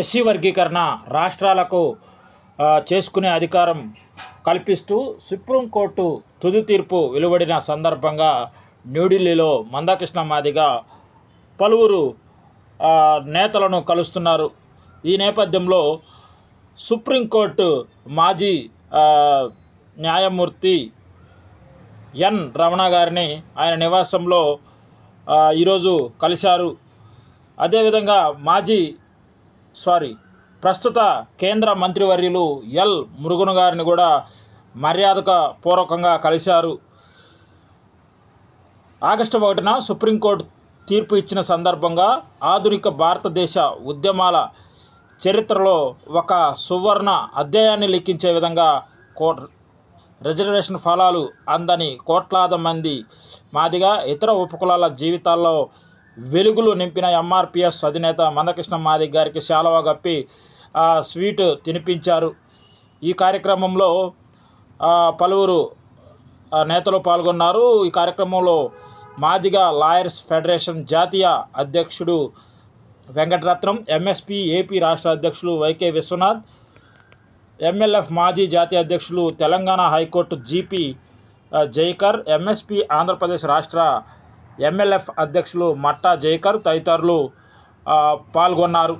SC వర్గీకరణ రాష్ట్రాలకు చేసుకునే అధికారం కల్పిస్తూ సుప్రీంకోర్టు తుది తీర్పు వెలువడిన సందర్భంగా న్యూఢిల్లీలో మందకృష్ణ మాదిగా పలువురు నేతలను కలుస్తున్నారు. ఈ నేపథ్యంలో సుప్రీంకోర్టు మాజీ న్యాయమూర్తి ఎన్ రమణ గారిని ఆయన నివాసంలో ఈరోజు కలిశారు. అదేవిధంగా మాజీ సారీ ప్రస్తుత కేంద్ర మంత్రివర్యులు ఎల్. మురుగును గారిని కూడా మర్యాదక పూర్వకంగా కలిశారు. ఆగస్టు ఒకటిన సుప్రీంకోర్టు తీర్పు ఇచ్చిన సందర్భంగా ఆధునిక భారతదేశ ఉద్యమాల చరిత్రలో ఒక సువర్ణ అధ్యాయాన్ని లిఖించే విధంగా కోట్ రిజర్వేషన్ ఫలాలు అందని కోట్లాది మంది మాదిగా ఇతర ఉపకులాల జీవితాల్లో వెలుగులు నింపిన ఎంఆర్పిఎస్ అధినేత మందకృష్ణ మాది గారికి శాలవా కప్పి స్వీట్ తినిపించారు. ఈ కార్యక్రమంలో పలువురు నేతలు పాల్గొన్నారు. ఈ కార్యక్రమంలో మాదిగా లాయర్స్ ఫెడరేషన్ జాతీయ అధ్యక్షుడు వెంకటరత్నం ఎంఎస్పి ఏపీ రాష్ట్ర అధ్యక్షులు వైకే విశ్వనాథ్ ఎంఎల్ఎఫ్ మాజీ జాతీయ అధ్యక్షులు Telangana high court GP Jaikar MSP Andhra Pradesh రాష్ట్ర ఎంఎల్ఎఫ్ అధ్యక్షులు మట్టా జైకర్ తదితరులు పాల్గొన్నారు.